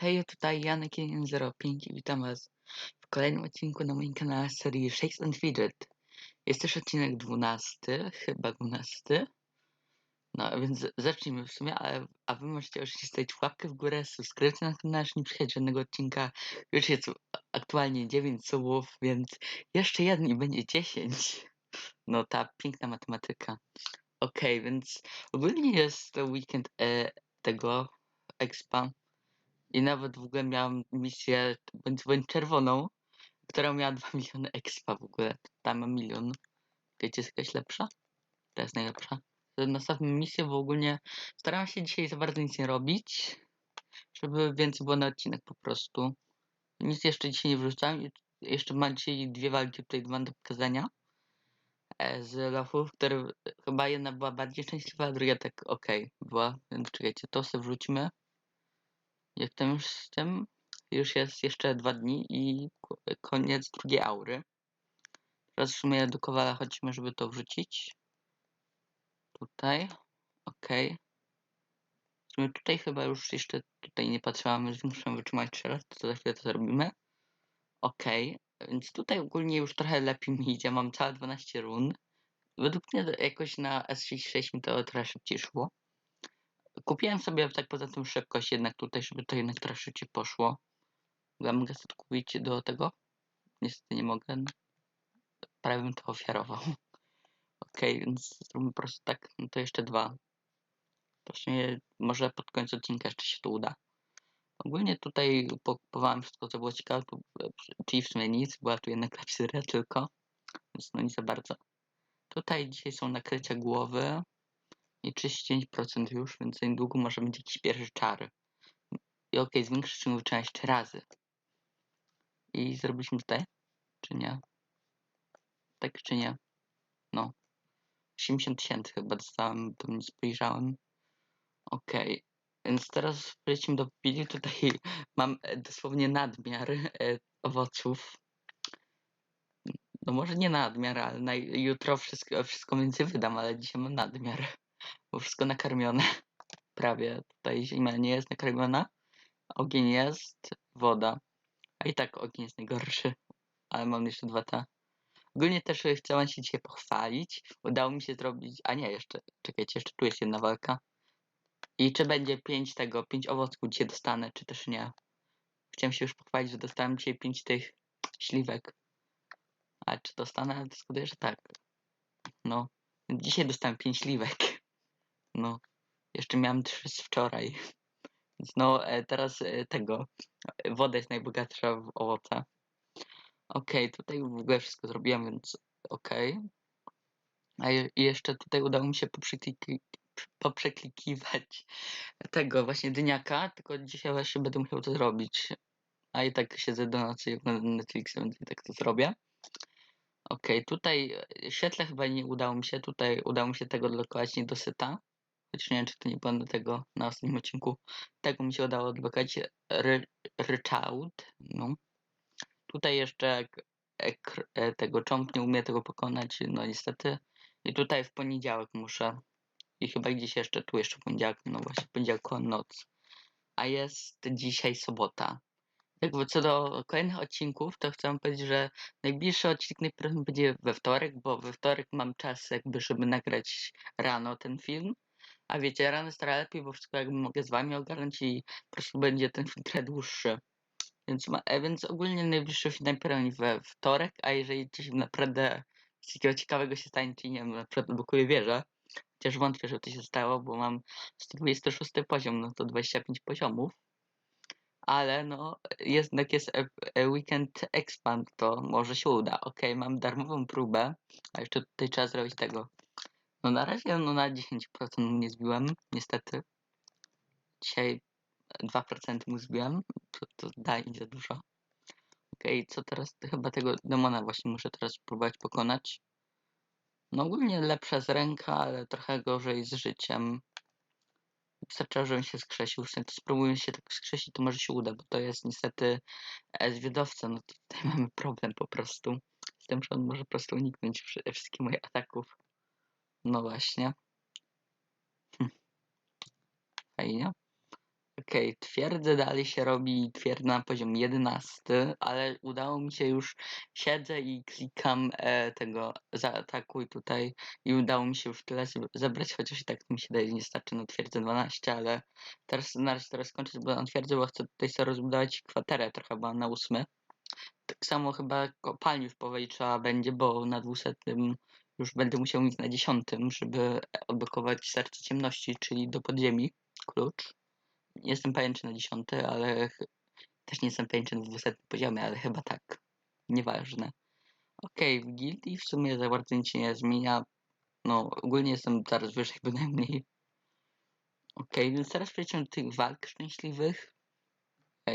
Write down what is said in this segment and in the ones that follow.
Hej, tutaj Janek105 i witam was w kolejnym odcinku na moim kanale serii Shakes and Fidget. Jest też odcinek 12, chyba 12. No więc zacznijmy w sumie, ale, a wy możecie oczywiście stawić łapkę w górę, subskrypcję na kanał, nie przyjechać żadnego odcinka. Już jest aktualnie 9 subów, więc jeszcze jeden i będzie 10. No ta piękna matematyka. Okej, okay, więc ogólnie jest to weekend e, tego expa. I nawet w ogóle miałam misję bądź, bądź czerwoną, która miała 2 miliony expa w ogóle. Tam milion. Wiecie, jest jakaś lepsza? To jest najlepsza. Następną misję, bo ogólnie staram się dzisiaj za bardzo nic nie robić, żeby więcej było na odcinek po prostu. Nic jeszcze dzisiaj nie wrzucam. Jeszcze mam dzisiaj dwie walki tutaj mam do pokazania e, z lofów, które chyba jedna była bardziej szczęśliwa, a druga tak ok była, więc czekajcie, to sobie wrzucimy. Jestem już z tym. Już jest jeszcze dwa dni i koniec drugiej aury. Teraz w sumie do Kowala chodźmy, żeby to wrzucić. Tutaj. Ok. Sumie tutaj chyba już jeszcze tutaj nie patrzyłam, już muszę wytrzymać jeszcze raz, to za chwilę to zrobimy. Ok. Więc tutaj ogólnie już trochę lepiej mi idzie. Mam całe 12 run. Według mnie jakoś na S66 mi to trochę szybciej szło. Kupiłem sobie tak poza tym szybkość jednak tutaj, żeby to jednak trochę poszło. Ja mogę sobie kupić do tego? Niestety nie mogę. Prawie bym to ofiarował. ok, więc zróbmy po prostu tak. No to jeszcze dwa. Właśnie może pod końcu odcinka jeszcze się to uda. Ogólnie tutaj pokupowałem wszystko, co było ciekawe, czyli w sumie nic, była tu jednak lapsyria tylko, więc no nie za bardzo. Tutaj dzisiaj są nakrycia głowy, i 39% już, więc niedługo może być jakiś pierwszy czar. I ok, zwiększyć trzeba jeszcze razy. I zrobiliśmy tutaj? Czy nie? Tak czy nie? No. 80 tysięcy chyba dostałem, to nie spojrzałem. Ok, więc teraz przejdźmy do pili. Tutaj mam dosłownie nadmiar e, owoców. No może nie nadmiar, ale na jutro wszystko, wszystko więcej wydam, ale dzisiaj mam nadmiar bo wszystko nakarmione. Prawie. Tutaj zima nie jest nakarmiona. Ogień jest, woda. A i tak ogień jest najgorszy. Ale mam jeszcze dwa ta. Ogólnie też chciałam się dzisiaj pochwalić. Udało mi się zrobić. A nie, jeszcze. Czekajcie, jeszcze tu jest jedna walka. I czy będzie pięć tego, pięć owoców dzisiaj dostanę, czy też nie. Chciałem się już pochwalić, że dostałem dzisiaj pięć tych śliwek. A czy dostanę? Zgaduję, że tak. No. Dzisiaj dostałem pięć śliwek. No, jeszcze miałem trzy z wczoraj. Więc no, e, teraz e, tego. Woda jest najbogatsza w owoce. Okej, okay, tutaj w ogóle wszystko zrobiłem, więc okej. Okay. A jeszcze tutaj udało mi się poprzekliki poprzeklikiwać tego właśnie dyniaka, tylko dzisiaj właśnie będę musiał to zrobić. A i tak siedzę do nocy i oglądam Netflix, więc i tak to zrobię. Okej, okay, tutaj e, świetle chyba nie udało mi się, tutaj udało mi się tego odblokować niedosyta. Choć nie wiem, czy to nie będę tego na ostatnim odcinku. Tego mi się udało odblokać. Ryczałt. No. Tutaj jeszcze e, tego cząb nie umie tego pokonać. No niestety. I tutaj w poniedziałek muszę. I chyba gdzieś jeszcze tu jeszcze poniedziałek. No właśnie poniedziałku noc. A jest dzisiaj sobota. Jakby co do kolejnych odcinków, to chcę powiedzieć, że najbliższy odcinek najprawdopodobniej będzie we wtorek, bo we wtorek mam czas jakby, żeby nagrać rano ten film. A wiecie, rano stara lepiej, bo wszystko jakby mogę z wami ogarnąć i po prostu będzie ten film dłuższy. Więc, ma, e, więc ogólnie najbliższy film najpierw we wtorek, a jeżeli coś naprawdę z takiego ciekawego się stanie, czyli nie wiem, na przykład blokuję wieżę, chociaż wątpię, że to się stało, bo mam 126 poziom, no to 25 poziomów. Ale no, jednak jest e, e, Weekend Expand, to może się uda. Ok, mam darmową próbę, a jeszcze tutaj trzeba zrobić tego no na razie no na 10% nie zbiłem, niestety. Dzisiaj 2% mu zbiłem, to, to daje za dużo. Okej, okay, co teraz? Chyba tego demona właśnie muszę teraz spróbować pokonać. No ogólnie lepsza z ręka, ale trochę gorzej z życiem. Wystarczyło, żebym się skrzesił. W sensie spróbuję się tak skrzesić, to może się uda, bo to jest niestety e, zwiadowca. No tutaj mamy problem po prostu. Z tym, że on może po prostu uniknąć wszystkich moich ataków. No właśnie. Hm. Fajnie. Okej, twierdzę dalej się robi twierdza na poziom 11, ale udało mi się już, siedzę i klikam e, tego zaatakuj tutaj i udało mi się już tyle zeb- zebrać, chociaż i tak mi się daje nie starczy na twierdzę 12, ale teraz na teraz skończę bo na twierdzę, bo chcę tutaj sobie rozbudować kwaterę trochę, bo na 8. Tak samo chyba kopalni już trzeba będzie, bo na 200 już będę musiał mieć na 10, żeby odblokować serce ciemności, czyli do podziemi klucz. Nie jestem pewien czy na 10, ale też nie jestem pewien czy na 200 poziomie, ale chyba tak. Nieważne. Okej, w gildii w sumie za bardzo nic się nie zmienia. No, ogólnie jestem zaraz wyżej bynajmniej. Okej, więc teraz przejdźmy do tych walk szczęśliwych.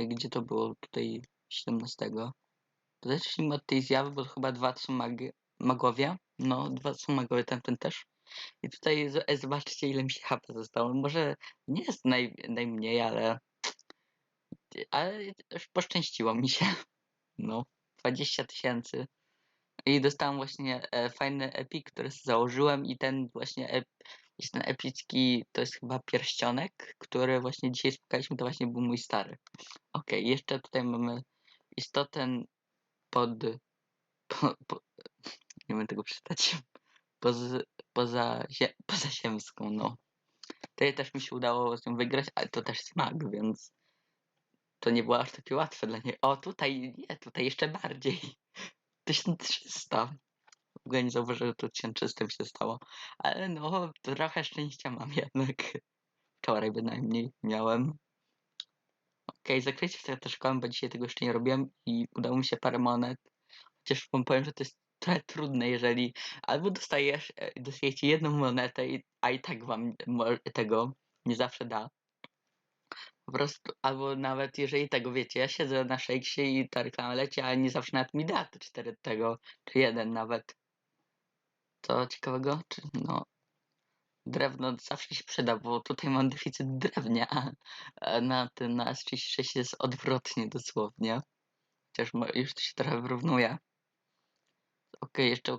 Gdzie to było? Tutaj 17. To zacznijmy od tej zjawy, bo to chyba dwa są mag magowie. No, dwa są magowie, tamten też. I tutaj e, zobaczcie ile mi się HP zostało. Może nie jest naj, najmniej, ale ale już poszczęściło mi się. No, 20 tysięcy. I dostałem właśnie e, fajny epik, który założyłem i ten właśnie ep, ten epicki, to jest chyba pierścionek, który właśnie dzisiaj spotkaliśmy, to właśnie był mój stary. Okej, jeszcze tutaj mamy istotę pod, po, po, nie wiem tego przeczytać, poz, poza, zie- pozaziemską, no. Tutaj też mi się udało z nią wygrać, ale to też mag, więc to nie było aż takie łatwe dla niej. O, tutaj, nie, tutaj jeszcze bardziej. 1300. W ogóle nie zauważyłem, że to 1300 mi się stało. Ale no, trochę szczęścia mam jednak. Wczoraj bynajmniej miałem. Okej, zakrycie sobie też szkołę, bo dzisiaj tego jeszcze nie robiłem i udało mi się parę monet. Chociaż powiem, że to jest trudne, jeżeli albo dostajesz, e, dostajecie jedną monetę, i, a i tak wam tego nie zawsze da. Po prostu, albo nawet jeżeli tego wiecie, ja siedzę na szejksie i ta reklama leci, ale nie zawsze nawet mi da te cztery tego, czy jeden nawet. Co ciekawego? Czy no. Drewno zawsze się przyda, bo tutaj mam deficyt drewnia, a a na tym na S36 jest odwrotnie dosłownie. Chociaż już to się trochę wyrównuje. Okej, jeszcze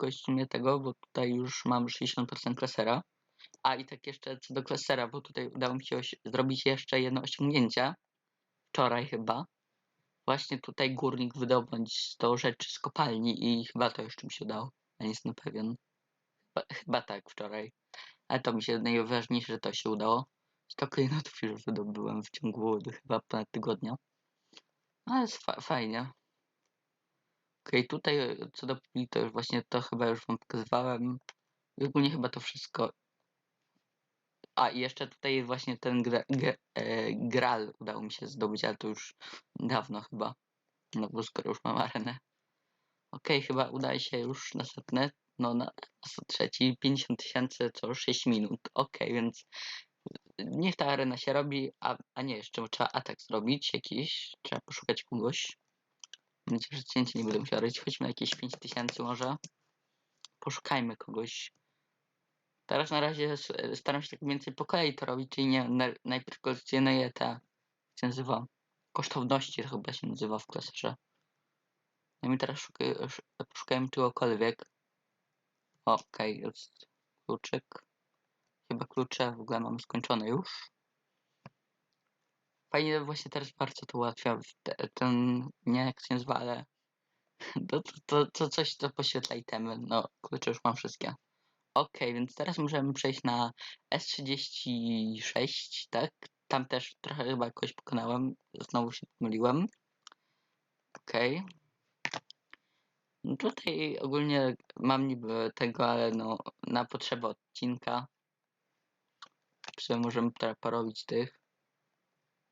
w sumie tego, bo tutaj już mam 60% klasera. A i tak jeszcze co do klasera, bo tutaj udało mi się zrobić jeszcze jedno osiągnięcie. Wczoraj chyba. Właśnie tutaj górnik wydobądź 100 rzeczy z kopalni i chyba to jeszcze mi się udało. Ja nie jestem pewien. Chyba, chyba tak, wczoraj. Ale to mi się najważniejsze, że to się udało. 100 klejnotów już wydobyłem w ciągu chyba ponad tygodnia. Ale jest fa fajnie. Okej, tutaj e, co do puli, to już właśnie to chyba już wam pokazywałem. I ogólnie chyba to wszystko. A i jeszcze tutaj właśnie ten gra, e, gral udało mi się zdobyć, ale to już dawno chyba. No bo skoro już mam arenę. Okej, chyba udaje się już następne. No na, na trzeci 50 tysięcy co 6 minut. Okej, więc niech ta arena się robi, a, a nie, jeszcze trzeba atak zrobić jakiś. Trzeba poszukać kogoś. Będzie, że cięcie nie będę musiał robić. Chodźmy na jakieś 5 tysięcy może. Poszukajmy kogoś. Teraz na razie staram się tak więcej po kolei to robić, czyli nie na, najpierw kolekcjonuję te, jak się nazywa, kosztowności to chyba się nazywa w klaserze. No i teraz szukaj, czegokolwiek. Okej, jest kluczyk. Chyba klucze w ogóle mam skończone już. Fajnie właśnie teraz bardzo to ułatwia. ten, nie jak się nazywa, ale to, to, to, to coś, to poświetla itemy. No, klucze już mam wszystkie. Okej, więc teraz możemy przejść na S36, tak? Tam też trochę chyba jakoś pokonałem. Znowu się pomyliłem. Okej. No tutaj ogólnie mam niby tego, ale no na potrzeby odcinka. Sumie możemy teraz porobić tych.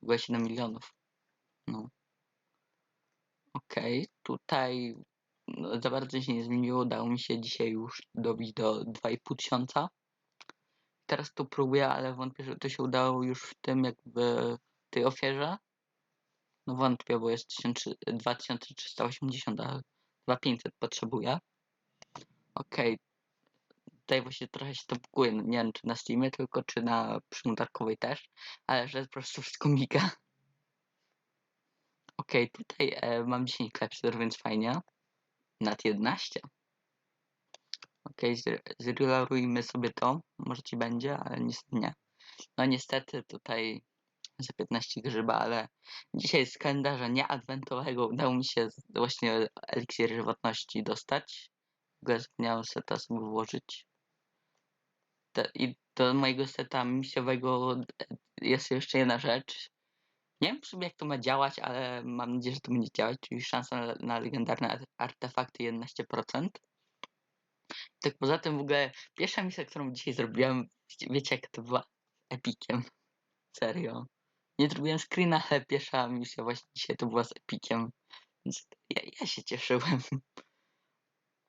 W ogóle 7 milionów. No. Okej, tutaj no, za bardzo się nie zmieniło. Udało mi się dzisiaj już dobić do 2,5 tysiąca. Teraz to próbuję, ale wątpię, że to się udało już w tym jakby tej ofierze. No wątpię, bo jest 1000 2380, a 2500 potrzebuję. Okej. Tutaj właśnie trochę się to buguje. No, Nie wiem, czy na Steamie tylko, czy na przeglądarkowej też, ale że po prostu wszystko miga. Okej, tutaj e, mam 10 klepsydor, więc fajnie. Nad 11. Okej, okay, sobie to. Może ci będzie, ale niestety nie. No niestety tutaj za 15 grzyba, ale dzisiaj z kalendarza nieadwentowego udało mi się właśnie eliksir żywotności dostać. Ogóle zapomniałem seta sobie włożyć. I do mojego seta misjowego e, jest jeszcze jedna rzecz. Nie wiem w sumie jak to ma działać, ale mam nadzieję, że to będzie działać, czyli szansa na, na legendarne ar- artefakty 11%. Tak poza tym w ogóle pierwsza misja, którą dzisiaj zrobiłem, wiecie jak to była? Epikiem. Serio. Nie zrobiłem screena, ale pierwsza misja właśnie dzisiaj to była z Epikiem. Więc ja, ja się cieszyłem.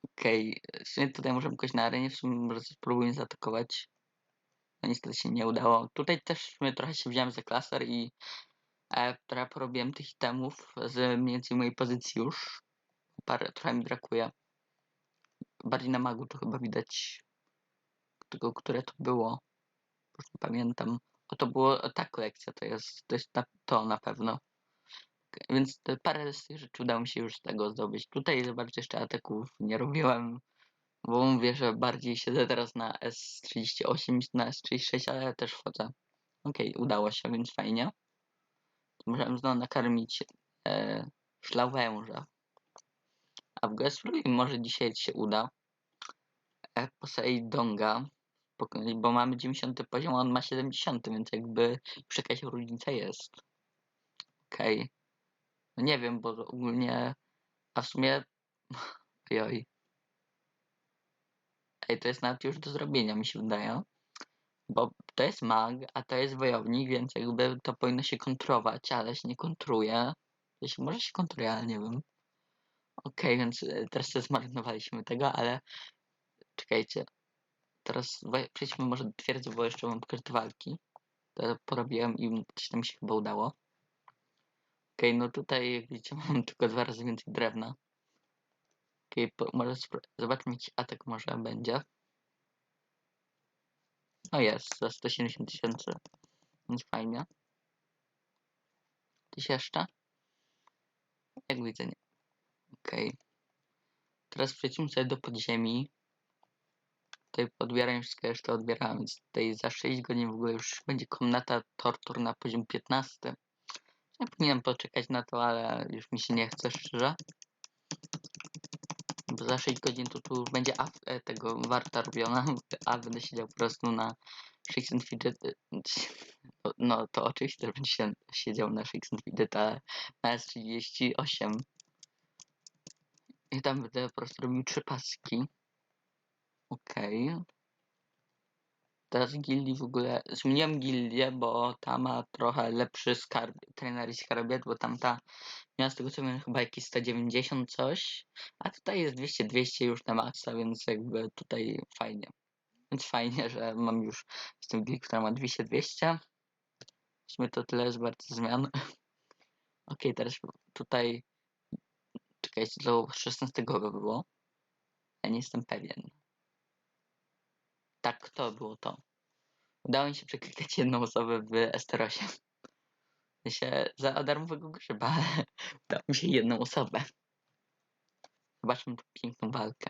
Okej, w sumie tutaj możemy kogoś na arenie, w sumie może spróbujmy zaatakować. No niestety się nie udało. Tutaj też trochę się wziąłem za klaser i e, trochę porobiłem tych itemów z mniej więcej mojej pozycji już. Parę, trochę mi brakuje. Bardziej na magu to chyba widać tego, które to było. Już nie pamiętam. O, to było, ta kolekcja to jest, to jest na, to na pewno. Więc te parę rzeczy udało mi się już z tego zdobyć. Tutaj zobaczcie, jeszcze ataków nie robiłem, bo mówię, że bardziej siedzę teraz na S38 niż na S36, ale też wchodzę. Okej, udało się, więc fajnie. Możemy znowu nakarmić e, szlałęża. A w spróbujmy, może dzisiaj się uda. E, Poseidonga bo mamy 90 poziom, a on ma 70, więc jakby już jakaś różnica jest. Okej. No nie wiem, bo ogólnie... A w sumie... Ojoj. Ej, to jest nawet już do zrobienia, mi się wydaje. Bo to jest mag, a to jest wojownik, więc jakby to powinno się kontrować, ale się nie kontruje. To się, może się kontruje, ale nie wiem. Okej, więc e, teraz sobie zmarnowaliśmy tego, ale... Czekajcie. Teraz przejdźmy może do twierdzy, bo jeszcze mam kartę walki. To porobiłem i coś tam się chyba udało. Okej, no tutaj jak widzicie mam tylko dwa razy więcej drewna. Okej, po- może zobaczmy jaki atak może będzie. No jest, za 170 tysięcy. Więc fajnie. Coś jeszcze? Jak widzę nie. Okej. Teraz przejdźmy sobie do podziemi. Tutaj odbieram wszystko jeszcze odbierałem, więc tutaj za 6 godzin w ogóle już będzie komnata tortur na poziom 15. Ja powinienem poczekać na to, ale już mi się nie chce szczerze. Bo za 6 godzin to tu już będzie af, e, tego warta robiona, a będę siedział po prostu na Shakes and Fidget. e, No, to oczywiście że się siedział na Shakes and Fidget, ale na S38. I tam będę po prostu robił trzy paski. Okej. Teraz gildii w ogóle. Zmieniłem gildię, bo ta ma trochę lepszy skarb, trener i skarbiet, bo tamta miała z tego co wiem chyba jakieś 190 coś, a tutaj jest 200-200 już na maksa, więc jakby tutaj fajnie. Więc fajnie, że mam już z tym gildii, która ma 200-200. W sumie to tyle jest bardzo zmian. Okej, teraz tutaj. Czekajcie, to 16 by było. Ja nie jestem pewien. Tak, to było to. Udało mi się przeklikać jedną osobę w Esterosie. Sensie za darmowego grzyba, ale udało mi się jedną osobę. Zobaczmy tą piękną walkę.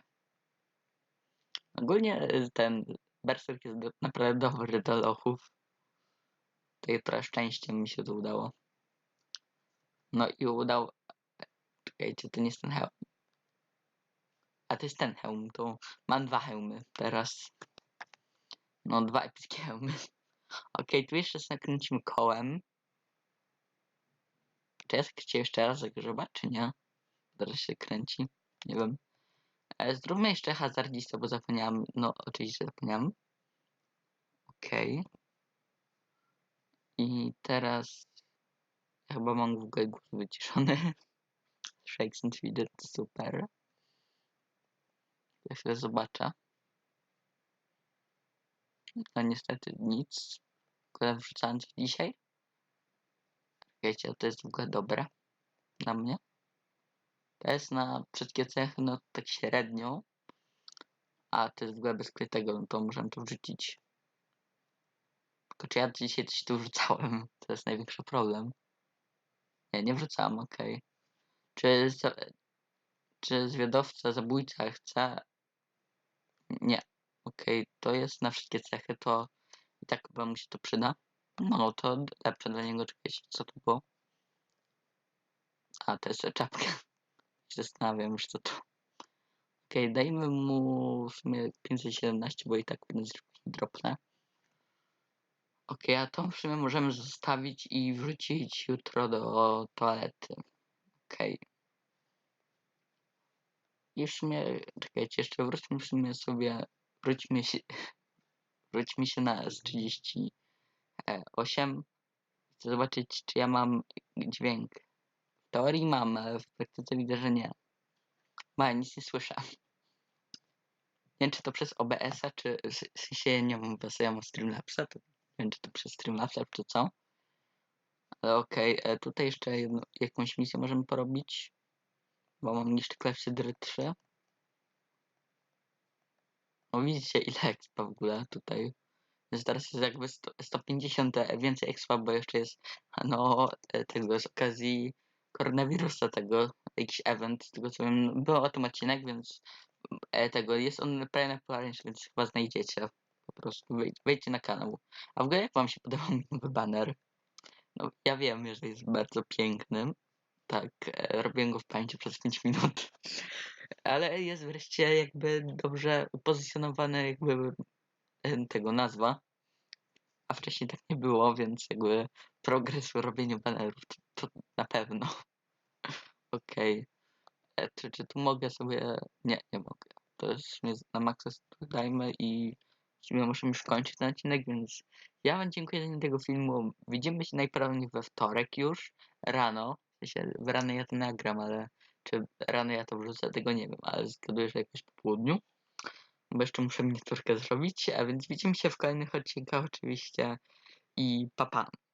Ogólnie y, ten Berserk jest naprawdę dobry do lochów. Tutaj trochę szczęściem mi się to udało. No i udało... Czekajcie, to nie jest ten hełm. A to jest ten hełm, to mam dwa hełmy teraz. No, dwa epickie hełmy. Okej, tu jeszcze nakręcimy kołem. Czy ja chcę jeszcze raz zagrzeba, czy nie? Teraz się kręci. Nie wiem. E, zróbmy jeszcze hazardzista, bo zapomniałem. No, oczywiście zapomniałem. Okej. I teraz... Ja chyba mam w ogóle głos wyciszony. Shakes and Feeded, super. Ja chwilę zobaczę. No niestety nic. Akurat wrzucałem coś dzisiaj. Wiecie, to jest w ogóle dobre. Na mnie. To jest na wszystkie cechy, no tak średnio. A to jest w ogóle bez skrytego, no to możemy to wrzucić. Tylko czy ja dzisiaj coś tu wrzucałem? To jest największy problem. Nie, nie wrzucałem, okej. Czy, za, czy zwiadowca, zabójca chce... Okej, to jest na wszystkie cechy, to i tak chyba mu się to przyda. No, to lepsze dla niego. Czekajcie, co to było? A, to jest czapka. zastanawiam już co to. Okej, dajmy mu w sumie 517, bo i tak pewnie dropnę. Okej, a tą w sumie możemy zostawić i wrzucić jutro do toalety. Okej. I w sumie, czekajcie, jeszcze wróćmy w sumie sobie, wróćmy się, wróćmy się na S38. Chcę zobaczyć, czy ja mam dźwięk. W teorii mam, w praktyce widzę, że nie. Ma, nic nie słyszę. Nie wiem, czy to przez OBS-a, czy sensie nie mam OBS-a, mam Streamlabsa, to nie wiem, czy to przez Streamlabsa, czy co. Ale okej, okay, tutaj jeszcze jedno, jakąś misję możemy porobić, bo mam niszczy klepsydry 3. No widzicie, ile expa w ogóle tutaj. Więc teraz jest jakby 100, 150 więcej expa, bo jeszcze jest no tego z okazji koronawirusa tego, jakiś event, z tego co wiem, był o tym odcinek, więc e, tego jest on prawie najpopularniejszy, więc chyba znajdziecie. Po prostu wejdź, wejdźcie na kanał. A w ogóle jak wam się podobał mi nowy banner? No ja wiem, że jest bardzo piękny. Tak, e, robiłem go w pamięci przez 5 minut. Ale jest wreszcie jakby dobrze upozycjonowany jakby e, tego nazwa. A wcześniej tak nie było, więc jakby progres w robieniu banerów to, to na pewno. Okej. Okay. Czy, czy tu mogę sobie... Nie, nie mogę. To jest na maksa dajmy i sumie musimy już kończyć ten odcinek, więc ja wam dziękuję za tego filmu. Widzimy się najprawdopodobniej we wtorek już, rano. W rano ja to nagram, ale czy rano ja to wrzucę, tego nie wiem, ale zgaduję, że jakoś po południu. Bo jeszcze muszę miniaturkę zrobić, a więc widzimy się w kolejnych odcinkach oczywiście i papa. Pa.